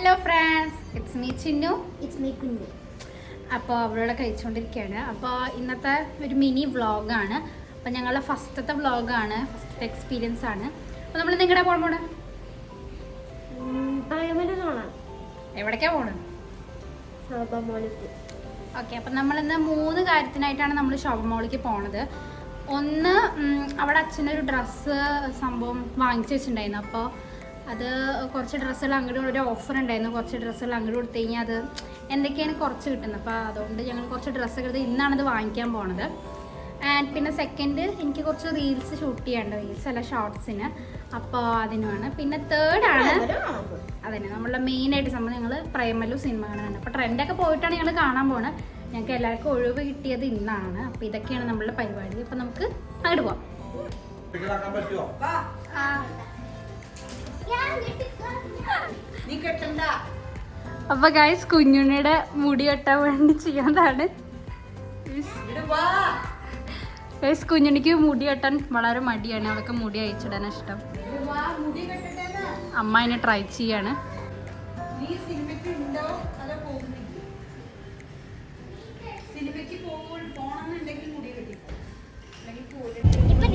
Hello friends it's me Chinnu it's me Kunju അപ്പോൾ അവളോടെ കഴിച്ചുകൊണ്ടിരിക്കുകയാണ് അപ്പോൾ ഇന്നത്തെ ഒരു മിനി വ്ളോഗാണ്. അപ്പോൾ ഞങ്ങളുടെ ഫസ്റ്റത്തെ വ്ളോഗാണ്. ഫസ്റ്റത്തെ എക്സ്പീരിയൻസ് ആണ്. അപ്പോൾ നമ്മൾ നിങ്ങളുടെ പോകണം പോണേ? എവിടേക്കാണ് പോണത് ശോഭ ഓക്കെ അപ്പം നമ്മളിന്ന് മൂന്ന് കാര്യത്തിനായിട്ടാണ് നമ്മൾ ഷോപ്പ് മോളിലേക്ക് പോണത്. ഒന്ന് അവിടെ അച്ഛനൊരു ഡ്രസ്സ് സംഭവം വാങ്ങിച്ചു വെച്ചിട്ടുണ്ടായിരുന്നു. അപ്പോൾ അത് കുറച്ച് ഡ്രസ്സുകൾ അങ്ങോട്ട് ഒരു ഓഫർ ഉണ്ടായിരുന്നു. കുറച്ച് ഡ്രസ്സുകൾ അങ്ങോട്ട് കൊടുത്തു കഴിഞ്ഞാൽ അത് എന്തൊക്കെയാണ് കുറച്ച് കിട്ടുന്നത്? അപ്പോൾ അതുകൊണ്ട് ഞങ്ങൾ കുറച്ച് ഡ്രസ്സൊക്കെ എടുത്ത് ഇന്നാണത് വാങ്ങിക്കാൻ പോണത്. ആൻഡ് പിന്നെ സെക്കൻഡ് എനിക്ക് കുറച്ച് റീൽസ് ഷൂട്ട് ചെയ്യാണ്ട് റീൽസ് അല്ല ഷോർട്സിന് അപ്പോൾ അതിനുമാണ്. പിന്നെ തേർഡ് ആണ്. അതന്നെ നമ്മളുടെ മെയിൻ ആയിട്ട് സംഭവം ഞങ്ങൾ പ്രേമലു സിനിമ കാണാനാണ് അപ്പോൾ ട്രെൻഡൊക്കെ പോയിട്ടാണ് ഞങ്ങൾ കാണാൻ പോണത് ഞങ്ങൾക്ക് എല്ലാവർക്കും ഒഴിവ് കിട്ടിയത് ഇന്നാണ്. അപ്പോൾ ഇതൊക്കെയാണ് നമ്മളുടെ പരിപാടി. അപ്പോൾ നമുക്ക് അങ്ങോട്ട് പോവാം. ആ. അപ്പൊ ഗായ്സ് കുഞ്ഞുണ്ണിയുടെ മുടി കെട്ടാൻ വേണ്ടി ചെയ്യാതാണ് ഗൈസ് കുഞ്ഞുണ്ണിക്ക് മുടി കെട്ടാൻ വളരെ മടിയാണ്. അവൾക്ക് മുടി അയച്ചിടാൻ ഇഷ്ടം. അമ്മ അതിനെ ട്രൈ ചെയ്യാണ്.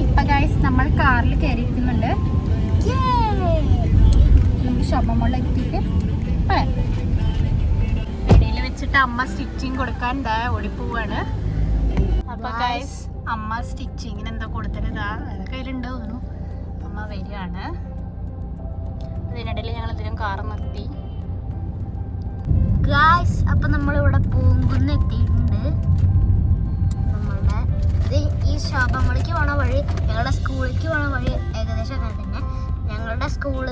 ഇപ്പൊ ഗൈസ് നമ്മൾ കാറിൽ കയറിയിരിക്കുന്നുണ്ട് നമുക്ക് ഷോപ്പമോളിൽ എത്തിയിട്ട് പറയാം ഇടയിൽ വെച്ചിട്ട് അമ്മ സ്റ്റിച്ചിങ് കൊടുക്കാൻ ഇതാ ഓടിപ്പോവാണ്. അപ്പൊ ഗൈസ് അമ്മ സ്റ്റിച്ചിങ്ങിന് എന്താ കൊടുത്തിട്ട് ഇതാ കയ്യിലുണ്ട് തോന്നുന്നു. അമ്മ വരികയാണ്. അതിനിടയിൽ ഞങ്ങൾ ഇതിനും കാർ നിർത്തി. ഗായ്സ് അപ്പൊ നമ്മളിവിടെ പൂങ്കുന്ന് എത്തിയിട്ടുണ്ട്. നമ്മളുടെ ഈ ശോഭമളിക്ക് പോണ വഴി ഞങ്ങളുടെ സ്കൂളിലേക്ക് പോണ വഴി ഏകദേശം അങ്ങനെ തന്നെ. ഞങ്ങളുടെ സ്കൂൾ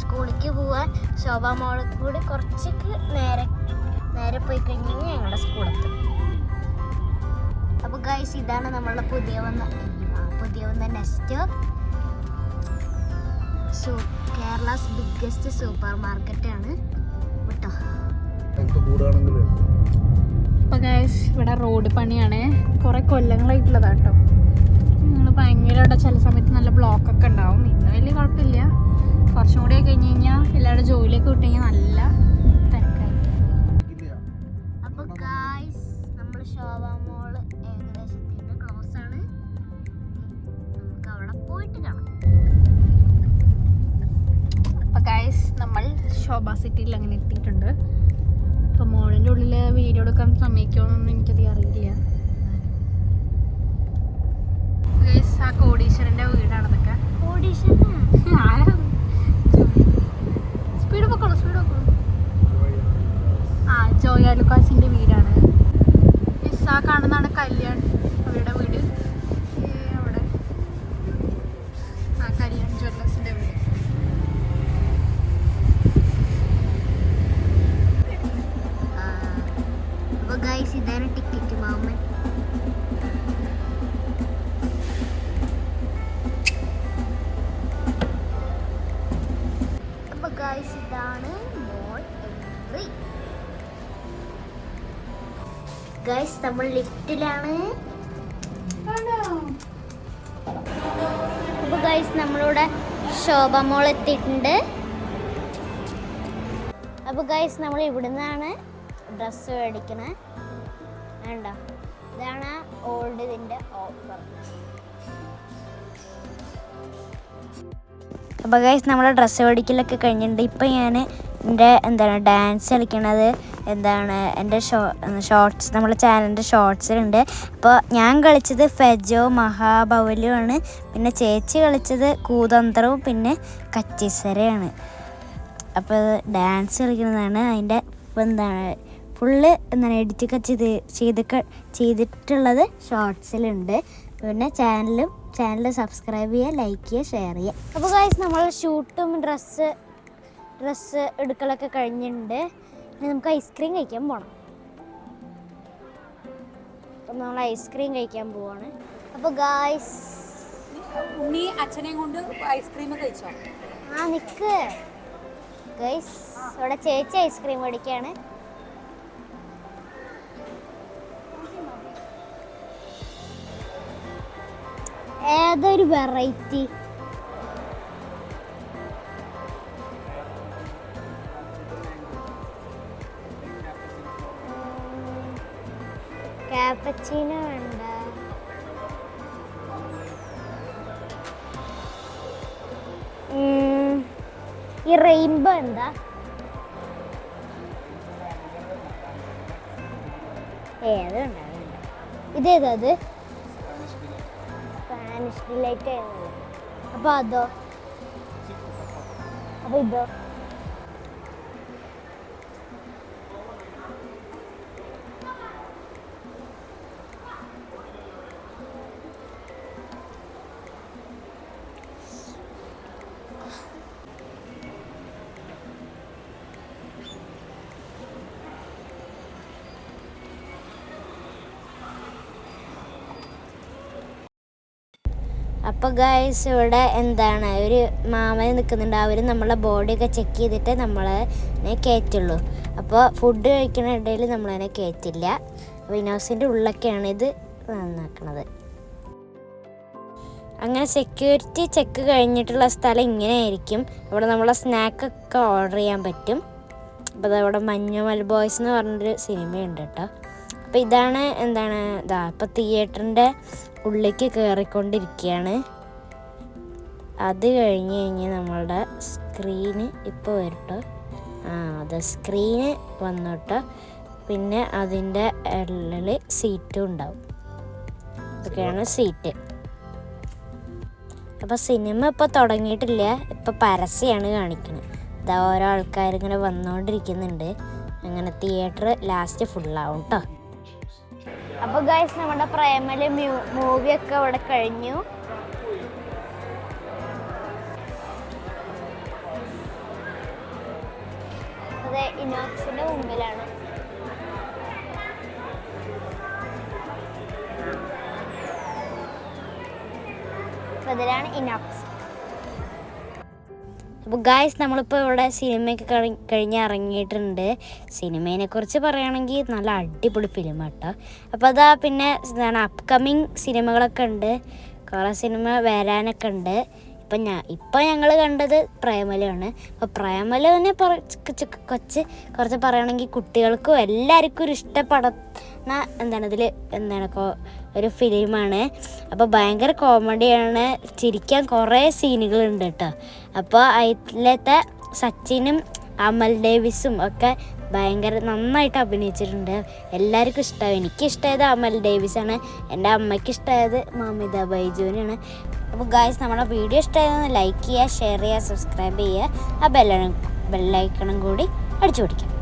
സ്കൂളിലേക്ക് പോവാൻ ശോഭ മോളിൽ കൂടി കുറച്ചൊക്കെ നേരെ നേരെ പോയി കഴിഞ്ഞ് കഴിഞ്ഞാൽ ഞങ്ങളുടെ സ്കൂളെത്തും. അപ്പോൾ ഗൈസ് ഇതാണ് നമ്മളുടെ പുതിയ വന്ന പുതിയ വന്ന നെസ്റ്റ് കേരളാസ് ബിഗ്ഗസ്റ്റ് സൂപ്പർ മാർക്കറ്റാണ് കേട്ടോ. ഗൈസ് ഇവിടെ റോഡ് പണിയാണ്. കുറെ കൊല്ലങ്ങളായിട്ടുള്ളതാ കേട്ടോ നിങ്ങൾ ഭയങ്കര ഇവിടെ ചില സമയത്ത് നല്ല ബ്ലോക്ക് ഒക്കെ ഉണ്ടാവും. ഇന്ന് വലിയ കുഴപ്പമില്ല. കുറച്ചും കൂടി കഴിഞ്ഞ് കഴിഞ്ഞാൽ എല്ലാവരുടെ ജോലിയൊക്കെ വിട്ട് കഴിഞ്ഞാൽ നല്ല തിരക്കായി. അപ്പൊ ഗായ്സ് നമ്മൾ സിറ്റിയിൽ അങ്ങനെ എത്തിയിട്ടുണ്ട്. അപ്പൊ മോളിന്റെ ഉള്ളിൽ വീഡിയോ എടുക്കാൻ സമ്മതിക്കുമോന്നൊന്നും എനിക്കധികം അറിയില്ല. ഗൈസ് ആ കോടീശ്വരന്റെ വീടാണ് ഇതൊക്കെ സ്പീഡ് പൊക്കോളൂ സ്പീഡ് പൊക്കോളൂ ആ ജോയ ലുക്കാസിന്റെ വീടാണ്. Yes, ആ കാണുന്നതാണ് കല്യാൺ അവരുടെ വീട്. അവിടെ. ആ കല്യാൺ ജ്വല്ലേഴ്സിന്റെ വീട്. അപ്പൊ ഗായ്സ് ഇതാണ് ടിക്കറ്റ് മാമൻ. ഗായ്സ് നമ്മൾ ലിഫ്റ്റിലാണ്. അപ്പൊ ഗൈസ് നമ്മളിവിടെ ശോഭ മോൾ എത്തിയിട്ടുണ്ട്. അപ്പൊ ഗൈസ് നമ്മൾ ഇവിടുന്നാണ് ഡ്രസ്സ് മേടിക്കണേ. വേണ്ട. ഇതാണ് ഓൾഡ് ഇതിന്റെ ഓഫർ അപ്പോൾ ഗൈസ് നമ്മുടെ ഡ്രസ്സ് മേടിക്കലൊക്കെ കഴിഞ്ഞിട്ടുണ്ട്. ഇപ്പം ഞാൻ എന്റെ എന്താണ് ഡാൻസ് കളിക്കണത് എന്താണ് എന്റെ ഷോ ഷോർട്സ് നമ്മുടെ ചാനലിന്റെ ഷോർട്സിലുണ്ട് അപ്പോൾ ഞാൻ കളിച്ചത് ഫെജോ മഹാബൗലുമാണ് പിന്നെ ചേച്ചി കളിച്ചത് കൂതന്ത്രവും പിന്നെ കച്ചിസരയാണ്. അപ്പോൾ ഡാൻസ് കളിക്കുന്നതാണ്. അതിന്റെ എന്താണ് ഫുള്ള് എന്താണ് എഡിറ്റൊക്കെ ചെയ്ത് ചെയ്ത് ചെയ്തിട്ടുള്ളത് ഷോർട്സിലുണ്ട് പിന്നെ ചാനലും ചാനൽ സബ്സ്ക്രൈബ് ചെയ്യുക ലൈക്ക് ചെയ്യുക ഷെയർ ചെയ്യുക. അപ്പോൾ ഗായ്സ് നമ്മൾ ഷൂട്ടും ഡ്രസ്സ് ഡ്രസ്സ് എടുക്കലൊക്കെ കഴിഞ്ഞിട്ടുണ്ട്. ഇനി നമുക്ക് ഐസ്ക്രീം കഴിക്കാൻ പോകണം അപ്പം നമ്മൾ ഐസ്ക്രീം കഴിക്കാൻ പോവാണ്. അപ്പോൾ ഗായ്സ് ഉണ്ണി അച്ഛനെയും കൊണ്ട് ഐസ്ക്രീം കഴിച്ചോ? ആ നിക്ക്. ഗൈസ് ഇവിടെ ചേച്ചി ഐസ്ക്രീം മേടിക്കാണ്. ഏതൊരു വെറൈറ്റി ക്യാപ്പച്ചീനോ വേണ്ട. ഈ റെയിൻബോ എന്താ? ഏത് വേണ്ട. ഇതേതാ അത്? സ്പാനിഷ് ഡിലൈറ്റ് ആയിരുന്നല്ലോ അപ്പൊ അതോ? അപ്പൊ ഇതോ? അപ്പോൾ ഗൈസ് ഇവിടെ എന്താണ്? ഒരു മാമന് നിൽക്കുന്നുണ്ട്. അവർ നമ്മളെ ബോഡിയൊക്കെ ചെക്ക് ചെയ്തിട്ട് നമ്മളെ കയറ്റുള്ളൂ. അപ്പോൾ ഫുഡ് കഴിക്കുന്ന ഇടയിൽ നമ്മളതിനെ കയറ്റില്ല. വിനോസിന്റെ ഉള്ളൊക്കെയാണ് ഇത് നന്നാക്കണത്. അങ്ങനെ സെക്യൂരിറ്റി ചെക്ക് കഴിഞ്ഞിട്ടുള്ള സ്ഥലം ഇങ്ങനെയായിരിക്കും. ഇവിടെ നമ്മളെ സ്നാക്കൊക്കെ ഓർഡർ ചെയ്യാൻ പറ്റും. അപ്പോൾ അതവിടെ മഞ്ഞുമൽ ബോയ്സ് എന്ന് പറഞ്ഞൊരു സിനിമയുണ്ട് കേട്ടോ. അപ്പോൾ ഇതാണ് എന്താണ്? ഇതാ ഇപ്പോൾ തിയേറ്ററിന്റെ ഉള്ളിലേക്ക് കയറിക്കൊണ്ടിരിക്കുകയാണ് അത് കഴിഞ്ഞ് കഴിഞ്ഞ് നമ്മളുടെ സ്ക്രീന് ഇപ്പോൾ വരട്ടോ. ആ അത് സ്ക്രീന് വന്നു പിന്നെ അതിന്റെ ഉള്ളിൽ സീറ്റും ഉണ്ടാവും. ഇതൊക്കെയാണ് സീറ്റ് അപ്പോൾ സിനിമ ഇപ്പോൾ തുടങ്ങിയിട്ടില്ല. ഇപ്പോൾ പരസ്യമാണ് കാണിക്കുന്നത് ഇതാ ഓരോ ആൾക്കാർ ഇങ്ങനെ വന്നുകൊണ്ടിരിക്കുന്നുണ്ട് അങ്ങനെ തിയേറ്റർ ലാസ്റ്റ് ഫുള്ളാവും കേട്ടോ അപ്പോൾ ഗൈസ് നമ്മുടെ പ്രേമല മൂവി ഒക്കെ അവിടെ കഴിഞ്ഞു. അതെ ഇനോക്സിന്റെ മുമ്പിലാണ്. അതിലാണ് ഇനോക്സ്. അപ്പോൾ ഗായ്സ് നമ്മളിപ്പോൾ ഇവിടെ സിനിമയൊക്കെ കഴി- കഴിഞ്ഞ് ഇറങ്ങിയിട്ടുണ്ട്. സിനിമയെ കുറിച്ച് പറയുകയാണെങ്കിൽ നല്ല അടിപൊളി ഫിലിം കേട്ടോ അപ്പോൾ അതാ പിന്നെ എന്താണ് അപ്കമിങ് സിനിമകളൊക്കെ ഉണ്ട്. കുറേ സിനിമ വരാനൊക്കെ ഉണ്ട്. ഇപ്പം ഞാൻ ഇപ്പം ഞങ്ങൾ കണ്ടത് പ്രേമലയാണ്. അപ്പോൾ പ്രേമലനെ കുറച്ച് കുറച്ച് പറയുകയാണെങ്കിൽ കുട്ടികൾക്കും എല്ലാവർക്കും ഒരു ഇഷ്ടപ്പെടുന്ന എന്താണ് ഇതിൽ എന്താണ് ഒരു ഫിലിമാണ്. അപ്പോൾ ഭയങ്കര കോമഡിയാണ്. ചിരിക്കാൻ കുറേ സീനുകളുണ്ട് കേട്ടോ. അപ്പോൾ അതിലത്തെ സച്ചിനും അമൽ ഡേവിസും ഒക്കെ ഭയങ്കര നന്നായിട്ട് അഭിനയിച്ചിട്ടുണ്ട്. എല്ലാവർക്കും ഇഷ്ടമായി എനിക്കിഷ്ടമായത് അമൽ ഡേവിസാണ്. എന്റെ അമ്മയ്ക്ക് ഇഷ്ടമായത് മമിത ബൈജുവിനാണ് അപ്പോൾ ഗായ്സ് നമ്മുടെ വീഡിയോ ഇഷ്ടമായതെന്ന് ലൈക്ക് ചെയ്യുക ഷെയർ ചെയ്യുക സബ്സ്ക്രൈബ് ചെയ്യുക. ആ ബെല്ലണം ബെല്ലൈക്കണം കൂടി അടിച്ചു പിടിക്കാം